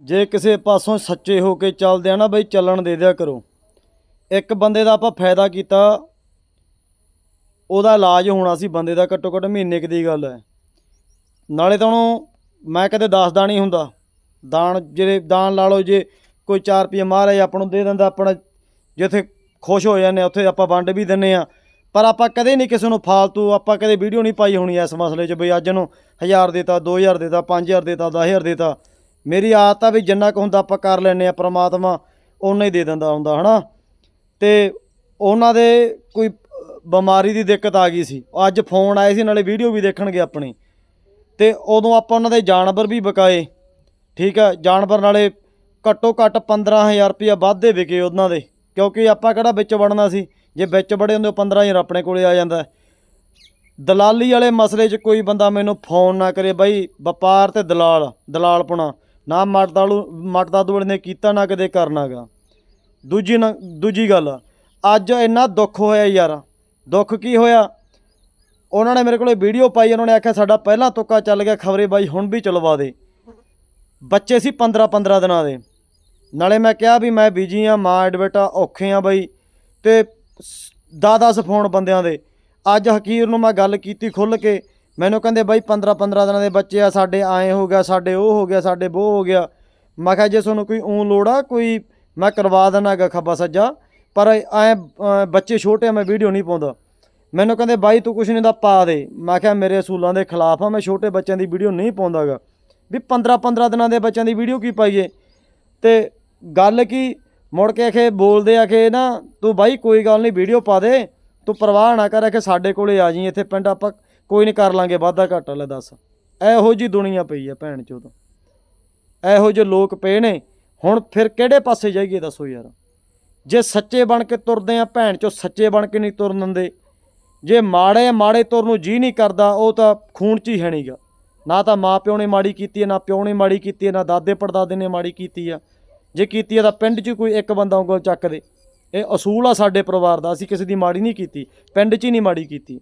ਜੇ ਕਿਸੇ ਪਾਸੋਂ ਸੱਚੇ ਹੋ ਕੇ ਚੱਲਦੇ ਆ ਨਾ ਬਈ ਚੱਲਣ ਦੇ ਦਿਆ ਕਰੋ। ਇੱਕ ਬੰਦੇ ਦਾ ਆਪਾਂ ਫਾਇਦਾ ਕੀਤਾ ਉਹਦਾ ਇਲਾਜ ਹੋਣਾ ਸੀ ਬੰਦੇ ਦਾ ਘੱਟੋ ਘੱਟ ਮਹੀਨੇ ਕੁ ਦੀ ਗੱਲ ਹੈ। ਨਾਲੇ ਤਾਂ ਉਹਨੂੰ ਮੈਂ ਕਦੇ ਦੱਸਦਾ ਨਹੀਂ ਹੁੰਦਾ। ਦਾਨ ਜਿਹੜੇ ਦਾਨ ਲਾ ਲਓ ਜੇ ਕੋਈ 4 ਰੁਪਏ ਮਹਾਰਾਜ ਆਪਾਂ ਨੂੰ ਦੇ ਦਿੰਦਾ ਆਪਣਾ ਜਿੱਥੇ ਖੁਸ਼ ਹੋ ਜਾਂਦੇ ਹਾਂ, ਉੱਥੇ ਆਪਾਂ ਵੰਡ ਵੀ ਦਿੰਨੇ ਆ। ਪਰ ਆਪਾਂ ਕਦੇ ਨਹੀਂ ਕਿਸੇ ਨੂੰ ਫਾਲਤੂ ਆਪਾਂ ਕਦੇ ਵੀਡੀਓ ਨਹੀਂ ਪਾਈ ਹੋਣੀ ਇਸ ਮਸਲੇ 'ਚ ਬਈ ਅੱਜ ਨੂੰ 1000 ਦੇਤਾ 2000 ਦੇਤਾ 5000 ਦੇਤਾ 10000 ਦੇਤਾ ਮੇਰੀ ਆਦਤ ਆ ਵੀ ਜਿੰਨਾ ਕੁ ਹੁੰਦਾ ਆਪਾਂ ਕਰ ਲੈਨੇ ਆ ਪ੍ਰਮਾਤਮਾ ਓਨਾ ਹੀ ਦੇ ਦਿੰਦਾ ਹੁੰਦਾ, ਹਨਾ? ਤੇ ਉਹਨਾਂ ਦੇ ਕੋਈ ਬਿਮਾਰੀ ਦੀ ਦਿੱਕਤ ਆ ਗਈ ਸੀ। ਅੱਜ ਫੋਨ ਆਏ ਸੀ, ਨਾਲੇ ਵੀਡੀਓ ਵੀ ਦੇਖਣਗੇ ਆਪਣੀ। ਤੇ ਉਦੋਂ ਆਪਾਂ ਉਹਨਾਂ ਦੇ ਜਾਨਵਰ ਵੀ ਬਕਾਏ ਠੀਕ ਹੈ ਜਾਨਵਰ ਨਾਲੇ ਘੱਟੋ ਘੱਟ 15000 ਰੁਪਇਆ ਵੱਧ ਦੇ ਵਿਕੇ ਉਹਨਾਂ ਦੇ, ਕਿਉਂਕਿ ਆਪਾਂ ਕਿਹੜਾ ਵਿੱਚ ਵੜਨਾ ਸੀ? ਜੇ ਵਿੱਚ ਵੜੇ ਹੁੰਦੇ ਉਹ 15000 ਆਪਣੇ ਕੋਲੇ ਆ ਜਾਂਦਾ। ਦਲਾਲੀ ਵਾਲੇ ਮਸਲੇ 'ਚ ਕੋਈ ਬੰਦਾ ਮੈਨੂੰ ਫੋਨ ਨਾ ਕਰੇ, ਬਾਈ ਵਪਾਰ ਤੇ ਦਲਾਲ, ਦਲਾਲਪਣਾ। ਨਾ ਮਟਦਾਲੂ ਮਟਦਾਦੂੜ ਨੇ ਕੀਤਾ, ਨਾ ਕਦੇ ਕਰਨਾਗਾ ਦੂਜੀ ਨਾ, ਦੂਜੀ ਗੱਲ, ਅੱਜ ਇੰਨਾ ਦੁੱਖ ਹੋਇਆ ਯਾਰ। ਦੁੱਖ ਕੀ ਹੋਇਆ? ਉਹਨਾਂ ਨੇ ਮੇਰੇ ਕੋਲੇ ਵੀਡੀਓ ਪਾਈ, ਉਹਨਾਂ ਨੇ ਆਖਿਆ, ਸਾਡਾ ਪਹਿਲਾਂ ਤੁੱਕਾ ਚੱਲ ਗਿਆ, ਖਬਰੇ ਬਾਈ, ਹੁਣ ਵੀ ਚਲਵਾ ਦੇ। ਬੱਚੇ ਸੀ 15 15 ਦਿਨਾਂ ਦੇ। ਨਾਲੇ ਮੈਂ ਕਿਹਾ ਵੀ ਮੈਂ ਬਿਜ਼ੀ ਆ, ਮਾਂ ਐਡਵਰਟਾ ਔਖੇ ਆ ਬਾਈ। ਤੇ 10-10 ਫੋਨ ਬੰਦਿਆਂ ਦੇ। ਅੱਜ ਹਕੀਰ ਨੂੰ ਮੈਂ ਗੱਲ ਕੀਤੀ ਖੁੱਲ ਕੇ ਮੈਨੂੰ ਕਹਿੰਦੇ ਬਾਈ 15 15 ਦਿਨਾਂ ਦੇ ਬੱਚੇ ਆ, ਸਾਡੇ ਆਏ ਹੋ ਗਿਆ, ਸਾਡੇ ਉਹ ਹੋ ਗਿਆ, ਸਾਡੇ ਉਹ ਹੋ ਗਿਆ। ਮੈਂ ਕਿਹਾ ਜੇ ਤੁਹਾਨੂੰ ਕੋਈ ਊਂ ਲੋੜ ਆ, ਕੋਈ ਮੈਂ ਕਰਵਾ ਦੇਣਾਗਾ ਖੱਬਾ ਸੱਜਾ, ਪਰ ਐ ਬੱਚੇ ਛੋਟੇ ਆ, ਮੈਂ ਵੀਡੀਓ ਨਹੀਂ ਪਾਉਂਦਾ। ਮੈਨੂੰ ਕਹਿੰਦੇ ਬਾਈ ਤੂੰ ਕੁਛ ਨਹੀਂ ਦਾ ਪਾ ਦੇ। ਮੈਂ ਕਿਹਾ ਮੇਰੇ ਅਸੂਲਾਂ ਦੇ ਖਿਲਾਫ ਆ, ਮੈਂ ਛੋਟੇ ਬੱਚਿਆਂ ਦੀ ਵੀਡੀਓ ਨਹੀਂ ਪਾਉਂਦਾਗਾ ਵੀ 15 15 ਦਿਨਾਂ ਦੇ ਬੱਚਿਆਂ ਦੀ ਵੀਡੀਓ ਕੀ ਪਾਈਏ? ਤੇ ਗੱਲ ਕੀ? ਮੁੜ ਕੇ ਆਖੇ, ਬੋਲਦੇ ਆ ਕਿ ਨਾ, ਤੂੰ ਬਾਈ ਕੋਈ ਗੱਲ ਨਹੀਂ, ਵੀਡੀਓ ਪਾ ਦੇ। ਤੂੰ ਪਰਵਾਹ ਨਾ ਕਰ, ਆਖੇ ਸਾਡੇ ਕੋਲੇ ਆ ਜੀ ਇੱਥੇ ਪਿੰਡ ਆਪਾਂ ਕੋਈ ਨਹੀਂ ਕਰ ਲਾਂਗੇ, ਵਾਧਾ ਘਾਟਾ ਲੈ ਦੱਸ। ਇਹੋ ਜੀ ਦੁਨੀਆ ਪਈ ਆ ਭੈਣ ਚੋਦ। ਇਹੋ ਜਿਹੇ ਲੋਕ ਪਏ ਨੇ। ਹੁਣ ਫਿਰ ਕਿਹੜੇ ਪਾਸੇ ਜਾਈਏ ਦੱਸੋ ਯਾਰ। ਜੇ ਸੱਚੇ ਬਣ ਕੇ ਤੁਰਦੇ ਆ ਭੈਣ ਚੋ ਸੱਚੇ ਬਣ ਕੇ ਨਹੀਂ ਤੁਰਨ ਦਿੰਦੇ। ਜੇ ਮਾੜੇ ਮਾੜੇ ਤੁਰ ਨੂੰ ਜੀ ਨਹੀਂ ਕਰਦਾ, ਉਹ ਤਾਂ ਖੂਨ ਚ ਹੀ ਹੈ ਨਹੀਂਗਾ ਨਾ ਤਾਂ ਮਾਂ ਪਿਓ ਨੇ ਮਾੜੀ ਕੀਤੀ ਹੈ ਨਾ ਪਿਓ ਨੇ ਮਾੜੀ ਕੀਤੀ ਹੈ ਨਾ ਦਾਦੇ ਪੜਦਾਦੇ ਨੇ ਮਾੜੀ ਕੀਤੀ ਆ। ਜੇ ਕੀਤੀ ਆ ਤਾਂ ਪਿੰਡ 'ਚ ਕੋਈ ਇੱਕ ਬੰਦਾ ਉਂਗਲ ਚੱਕ ਦੇ। ਇਹ ਅਸੂਲ ਆ ਸਾਡੇ ਪਰਿਵਾਰ ਦਾ, ਅਸੀਂ ਕਿਸੇ ਦੀ ਮਾੜੀ ਨਹੀਂ ਕੀਤੀ। ਪਿੰਡ 'ਚ ਹੀ ਨਹੀਂ ਮਾੜੀ ਕੀਤੀ।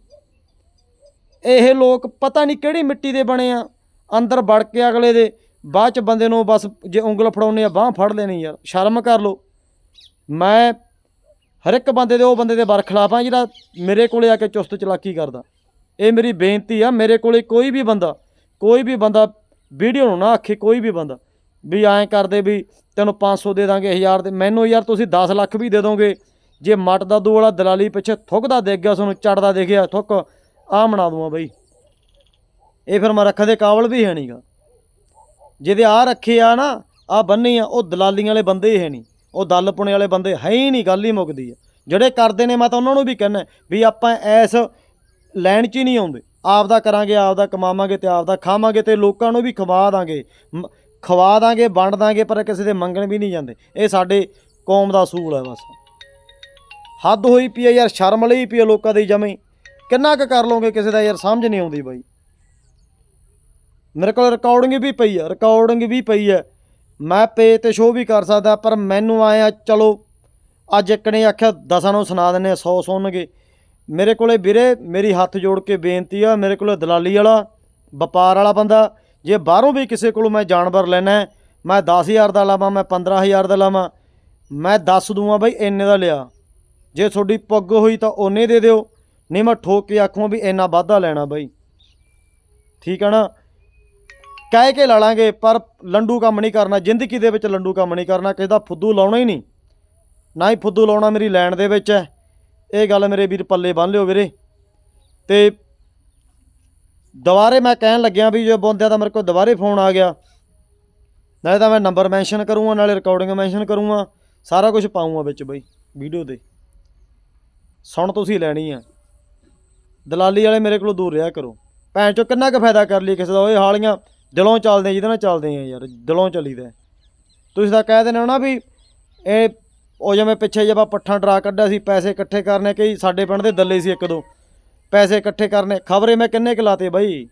ਇਹ ਲੋਕ ਪਤਾ ਨਹੀਂ ਕਿਹੜੀ ਮਿੱਟੀ ਦੇ ਬਣੇ ਆ। ਅੰਦਰ ਵੜ ਕੇ ਅਗਲੇ ਦੇ, ਬਾਅਦ 'ਚ ਬੰਦੇ ਨੂੰ ਬਸ ਜੇ ਉਂਗਲ ਫੜਾਉਨੇ ਆ, ਬਾਹ ਫੜ ਲੈਣੀ ਯਾਰ, ਸ਼ਰਮ ਕਰ ਲੋ ਮੈਂ ਹਰ ਇੱਕ ਬੰਦੇ ਦੇ, ਉਹ ਬੰਦੇ ਦੇ ਬਰਖਲਾਫ ਆ ਜਿਹੜਾ ਮੇਰੇ ਕੋਲੇ ਆ ਕੇ ਚੁਸਤ ਚਲਾਕੀ ਕਰਦਾ। ਇਹ ਮੇਰੀ ਬੇਨਤੀ ਆ, ਮੇਰੇ ਕੋਲੇ ਕੋਈ ਵੀ ਬੰਦਾ, ਕੋਈ ਵੀ ਬੰਦਾ ਵੀਡੀਓ ਨੂੰ ਨਾ ਆਖੇ, ਕੋਈ ਵੀ ਬੰਦਾ, ਵੀ ਐਂ ਕਰਦੇ ਵੀ ਤੈਨੂੰ 500 ਦੇ ਦਾਂਗੇ 1000 ਦੇ, ਮੈਨੂੰ ਯਾਰ ਤੁਸੀਂ 10 ਲੱਖ ਵੀ ਦੇ ਦੋਗੇ। ਜੇ ਮੱਟ ਦਾ ਦੂ ਵਾਲਾ ਦਲਾਲੀ ਪਿੱਛੇ ਥੁੱਕਦਾ ਦੇਖ ਗਿਆ ਤੁਹਾਨੂੰ ਚੜਦਾ ਦੇਖਿਆ, ਥੁੱਕ ਆ ਬਣਾ ਦੂੰਗਾ ਬਈ। ਇਹ ਫਿਰ ਮੈਂ ਰੱਖਣ ਦੇ ਕਾਬਲ ਵੀ ਹੈ ਨਹੀਂਗਾ ਜਿਹਦੇ ਆ ਰੱਖੇ ਆ ਨਾ ਆ ਬੰਨੀ ਆ, ਉਹ ਦਲਾਲੀਆਂ ਵਾਲੇ ਬੰਦੇ ਹੀ ਹੈ ਨਹੀਂ ਉਹ ਦਲ ਪੁਣੇ ਵਾਲੇ ਬੰਦੇ ਹੈ ਹੀ ਨਹੀਂ ਗੱਲ ਹੀ ਮੁੱਕਦੀ ਆ। ਜਿਹੜੇ ਕਰਦੇ ਨੇ, ਮੈਂ ਤਾਂ ਉਹਨਾਂ ਨੂੰ ਵੀ ਕਹਿੰਦਾ ਵੀ ਆਪਾਂ ਐਸ ਲੈਣ 'ਚ ਹੀ ਨਹੀਂ ਆਉਂਦੇ। ਆਪਦਾ ਕਰਾਂਗੇ, ਆਪਦਾ ਕਮਾਵਾਂਗੇ ਤੇ ਆਪਦਾ ਖਾਵਾਂਗੇ ਤੇ ਲੋਕਾਂ ਨੂੰ ਵੀ ਖਵਾ ਦਾਂਗੇ। ਮ- ਖਵਾ ਦਾਂਗੇ, ਵੰਡ ਦਾਂਗੇ, ਪਰ ਕਿਸੇ ਦੇ ਮੰਗਣ ਵੀ ਨਹੀਂ ਜਾਂਦੇ। ਇਹ ਸਾਡੇ ਕੌਮ ਦਾ ਅਸੂਲ ਹੈ ਬਸ। ਹੱਦ ਹੋਈ ਪਈ ਯਾਰ, ਸ਼ਰਮ ਲਈ ਪਈ ਲੋਕਾਂ ਦੀ ਜਮੇ। ਕਿੰਨਾ ਕੁ ਕਰ ਲਓਗੇ ਕਿਸੇ ਦਾ ਯਾਰ ਸਮਝ ਨਹੀਂ ਆਉਂਦੀ ਬਾਈ। ਮੇਰੇ ਕੋਲ ਰਿਕਾਰਡਿੰਗ ਵੀ ਪਈ ਆ ਰਿਕਾਰਡਿੰਗ ਵੀ ਪਈ ਹੈ ਮੈਂ ਪੇ ਤੇ ਸ਼ੋਅ ਵੀ ਕਰ ਸਕਦਾ ਪਰ ਮੈਨੂੰ ਆਇਆ ਚਲੋ ਅੱਜ ਇੱਕ ਨੇ ਆਖਿਆ ਦਸਾਂ ਨੂੰ ਸੁਣਾ ਦਿੰਨੇ 100 ਸੁਣਨਗੇ। ਮੇਰੇ ਕੋਲੇ ਵੀਰੇ ਮੇਰੀ ਹੱਥ ਜੋੜ ਕੇ ਬੇਨਤੀ ਆ ਮੇਰੇ ਕੋਲੇ ਦਲਾਲੀ ਵਾਲਾ ਵਪਾਰ ਵਾਲਾ ਬੰਦਾ ਜੇ ਬਾਹਰੋਂ ਵੀ ਕਿਸੇ ਕੋਲੋਂ ਮੈਂ ਜਾਨਵਰ ਲੈਣਾ ਹੈ, ਮੈਂ 10000 ਦਾ ਲਾਵਾਂ ਮੈਂ 15000 ਦਾ ਲਾਵਾਂ ਮੈਂ ਦੱਸ ਦੂੰਗਾ ਬਈ ਇੰਨੇ ਦਾ ਲਿਆ। ਜੇ ਤੁਹਾਡੀ ਪੱਗ ਹੋਈ ਤਾਂ ਉਹਨੇ ਦੇ ਦਿਓ। ਨਹੀਂ ਮੈਂ ਠੋਕ ਕੇ ਆਖੂੰ ਵੀ ਇੰਨਾ ਵਾਧਾ ਲੈਣਾ ਬਾਈ। ਠੀਕ ਹੈ ਨਾ? ਕਹਿ ਕੇ ਲਾ ਲਾਂਗੇ, ਪਰ ਲੰਡੂ ਕੰਮ ਨਹੀਂ ਕਰਨਾ, ਜ਼ਿੰਦਗੀ ਦੇ ਵਿੱਚ ਲੰਡੂ ਕੰਮ ਨਹੀਂ ਕਰਨਾ, ਕਿਸੇ ਦਾ ਫੁੱਦੂ ਲਾਉਣਾ ਹੀ ਨਹੀਂ। ਨਾ ਹੀ ਫੁੱਦੂ ਲਾਉਣਾ ਮੇਰੀ ਲੈਣ ਦੇ ਵਿੱਚ ਹੈ। ਇਹ ਗੱਲ ਮੇਰੇ ਵੀਰ ਪੱਲੇ ਬੰਨ ਲਿਓ ਵੀਰੇ। ਤੇ ਦੁਬਾਰੇ ਮੈਂ ਕਹਿਣ ਲੱਗਿਆ ਵੀ ਜੇ ਬੰਦਿਆਂ ਦਾ ਮੇਰੇ ਕੋਲ ਦੁਬਾਰੇ ਫੋਨ ਆ ਗਿਆ, ਨਾਲੇ ਤਾਂ ਮੈਂ ਨੰਬਰ ਮੈਂਸ਼ਨ ਕਰੂੰਗਾ, ਨਾਲੇ ਰਿਕਾਰਡਿੰਗ ਮੈਂਸ਼ਨ ਕਰੂੰਗਾ, ਸਾਰਾ ਕੁਝ ਪਾਉਂਗਾ ਵਿੱਚ ਬਈ, ਵੀਡੀਓ ਦੇ ਸੁਣ ਤੁਸੀਂ ਲੈਣੀ ਆ। ਦਲਾਲੀ ਵਾਲੇ ਮੇਰੇ ਕੋਲੋਂ ਦੂਰ ਰਿਹਾ ਕਰੋ। ਭੈਣ ਚੋ ਕਿੰਨਾ ਕੁ ਫਾਇਦਾ ਕਰ ਲਈ ਕਿਸੇ ਦਾ? ਓਏ ਹਾਲੀਆਂ ਦਿਲੋਂ ਚੱਲਦੇ ਜਿਹਦੇ ਨਾਲ ਚੱਲਦੇ ਆ ਯਾਰ ਦਿਲੋਂ ਚੱਲੀਦਾ ਤੁਸੀਂ ਤਾਂ ਕਹਿ ਦਿੰਦੇ ਹੋ ਨਾ ਵੀ ਇਹ ਉਹ ਜਿਵੇਂ ਪਿੱਛੇ ਜੇ ਆਪਾਂ ਪੱਠਾ ਡਰਾ ਕੱਢਿਆ ਸੀ ਪੈਸੇ ਇਕੱਠੇ ਕਰਨੇ ਕਈ ਸਾਡੇ ਪਿੰਡ ਦੇ ਦੱਲੇ ਸੀ ਇੱਕ ਦੋ ਪੈਸੇ ਇਕੱਠੇ ਕਰਨੇ ਖਬਰੇ ਮੈਂ ਕਿੰਨੇ ਕੁ ਲਾਤੇ ਬਾਈ?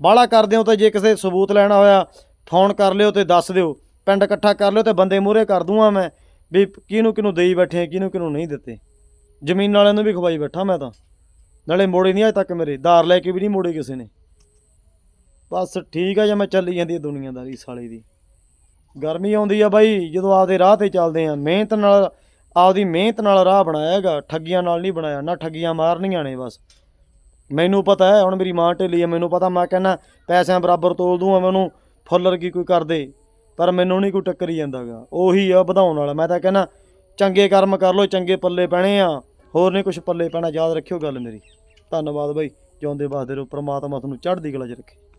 ਬਾਹਲਾ ਕਰਦੇ ਹੋ ਤਾਂ ਜੇ ਕਿਸੇ ਸਬੂਤ ਲੈਣਾ ਹੋਇਆ ਫੋਨ ਕਰ ਲਿਓ ਤੇ ਦੱਸ ਦਿਓ। ਪਿੰਡ ਇਕੱਠਾ ਕਰ ਲਿਓ ਤੇ ਬੰਦੇ ਮੂਹਰੇ ਕਰ ਦੂੰਗਾ ਮੈਂ ਵੀ ਕਿਹਨੂੰ ਕਿਹਨੂੰ ਦੇਈ ਬੈਠੇ ਆ, ਕਿਹਨੂੰ ਕਿਹਨੂੰ ਨਹੀਂ ਦਿੱਤੇ। ਜ਼ਮੀਨ ਵਾਲਿਆਂ ਨੂੰ ਵੀ ਖਵਾਈ ਬੈਠਾ ਮੈਂ ਤਾਂ। ਨਾਲੇ ਮੋੜੇ ਨਹੀਂ ਅਜੇ ਤੱਕ ਮੇਰੇ, ਧਾਰ ਲੈ ਕੇ ਵੀ ਨਹੀਂ ਮੋੜੇ ਕਿਸੇ ਨੇ। ਬਸ ਠੀਕ ਆ ਜੇ ਮੈਂ ਚੱਲੀ ਜਾਂਦੀ ਹੈ ਦੁਨੀਆਦਾਰੀ ਸਾਲੇ ਦੀ। ਗਰਮੀ ਆਉਂਦੀ ਆ ਬਾਈ, ਜਦੋਂ ਆਪਦੇ ਰਾਹ ਤੇ ਚੱਲਦੇ ਆ, ਮਿਹਨਤ ਨਾਲ, ਆਪਦੀ ਮਿਹਨਤ ਨਾਲ ਰਾਹ ਬਣਾਇਆ ਹੈਗਾ, ਠੱਗੀਆਂ ਨਾਲ ਨਹੀਂ ਬਣਾਇਆ, ਨਾ ਠੱਗੀਆਂ ਮਾਰਨੀਆਂ ਨੇ ਬਸ। ਮੈਨੂੰ ਪਤਾ ਹੈ, ਹੁਣ ਮੇਰੀ ਮਾਂ ਢਿੱਲੀ ਹੈ ਮੈਨੂੰ ਪਤਾ, ਮੈਂ ਕਹਿੰਦਾ ਪੈਸਿਆਂ ਬਰਾਬਰ ਤੋਲ ਦੂੰ, ਐਵੇਂ ਉਹਨੂੰ ਫੁੱਲਰ ਕੀ ਕੋਈ ਕਰਦੇ ਪਰ ਮੈਨੂੰ ਨਹੀਂ ਕੋਈ ਟੱਕਰੀ ਜਾਂਦਾਗਾ। ਉਹੀ ਆ ਵਧਾਉਣ ਵਾਲਾ, ਮੈਂ ਤਾਂ ਕਹਿੰਦਾ ਚੰਗੇ ਕਰਮ ਕਰ ਲੋ ਚੰਗੇ ਪੱਲੇ ਪੈਣੇ ਆ। ਹੋਰ ਨਹੀਂ ਕੁਝ ਪੱਲੇ ਪੈਣਾ, ਯਾਦ ਰੱਖਿਓ ਗੱਲ ਮੇਰੀ। ਧੰਨਵਾਦ ਬਾਈ, ਜਿਉਂਦੇ ਬਾਦੇ ਰਹੋ ਪ੍ਰਮਾਤਮਾ ਤੁਹਾਨੂੰ ਚੜ੍ਹਦੀ ਕਲਾ 'ਚ ਰੱਖੇ।